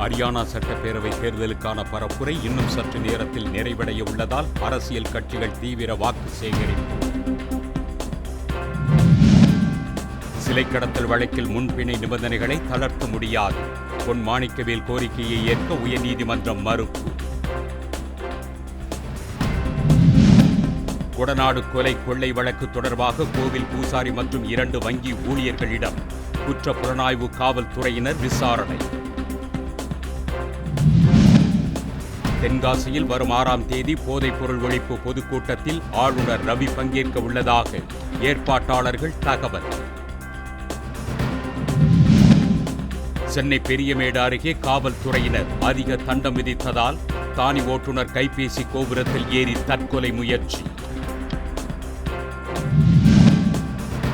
ஹரியானா சட்டப்பேரவை தேர்தலுக்கான பரப்புரை இன்னும் சற்று நேரத்தில் நிறைவடைய உள்ளதால் அரசியல் கட்சிகள் தீவிர வாக்கு சேகரிப்பு. சிலை கடத்தல் வழக்கில் முன்பிணை நிபந்தனைகளை தளர்த்த முடியாது. பொன் மாணிக்கவேல் கோரிக்கையை ஏற்க உயர்நீதிமன்றம் மறுப்பு. கொடநாடு கொலை கொள்ளை வழக்கு தொடர்பாக கோவில் பூசாரி மற்றும் இரண்டு வங்கி ஊழியர்களிடம் குற்ற புலனாய்வு காவல்துறையினர் விசாரணை. தென்காசியில் வரும் ஆறாம் தேதி போதைப்பொருள் ஒழிப்பு பொதுக்கூட்டத்தில் ஆளுநர் ரவி பங்கேற்க உள்ளதாக ஏற்பாட்டாளர்கள் தகவல். சென்னை பெரியமேடு அருகே காவல்துறையினர் அதிக தண்டம் விதித்ததால் தானி ஓட்டுநர் கைபேசி கோபுரத்தில் ஏறி தற்கொலை முயற்சி.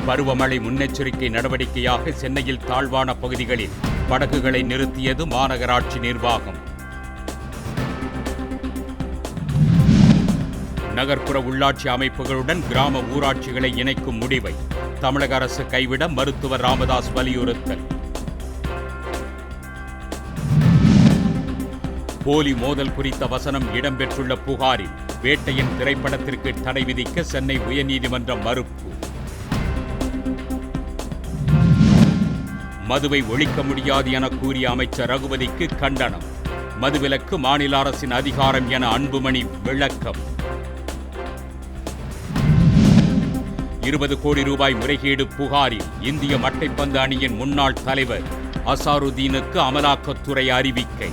பருவமழை முன்னெச்சரிக்கை நடவடிக்கையாக சென்னையில் தாழ்வான பகுதிகளில் படகுகளை நிறுத்தியது மாநகராட்சி நிர்வாகம். நகர்ப்புற உள்ளாட்சி அமைப்புகளுடன் கிராம ஊராட்சிகளை இணைக்கும் முடிவை தமிழக அரசு கைவிட மருத்துவர் ராமதாஸ் வலியுறுத்தல். போலி மோதல் குறித்த வசனம் இடம்பெற்றுள்ள புகாரில் வேட்டையின் திரைப்படத்திற்கு தடை விதிக்க சென்னை உயர்நீதிமன்றம் மறுப்பு. மதுவை ஒழிக்க முடியாது என கூறிய அமைச்சர் ரகுபதிக்கு கண்டனம். மதுவிலக்கு மாநில அரசின் அதிகாரம் என அன்புமணி விளக்கம். இருபது கோடி ரூபாய் முறைகேடு புகாரில் இந்திய மட்டைப்பந்து அணியின் முன்னாள் தலைவர் அசாருதீனுக்கு அமலாக்கத்துறை அறிவிக்கை.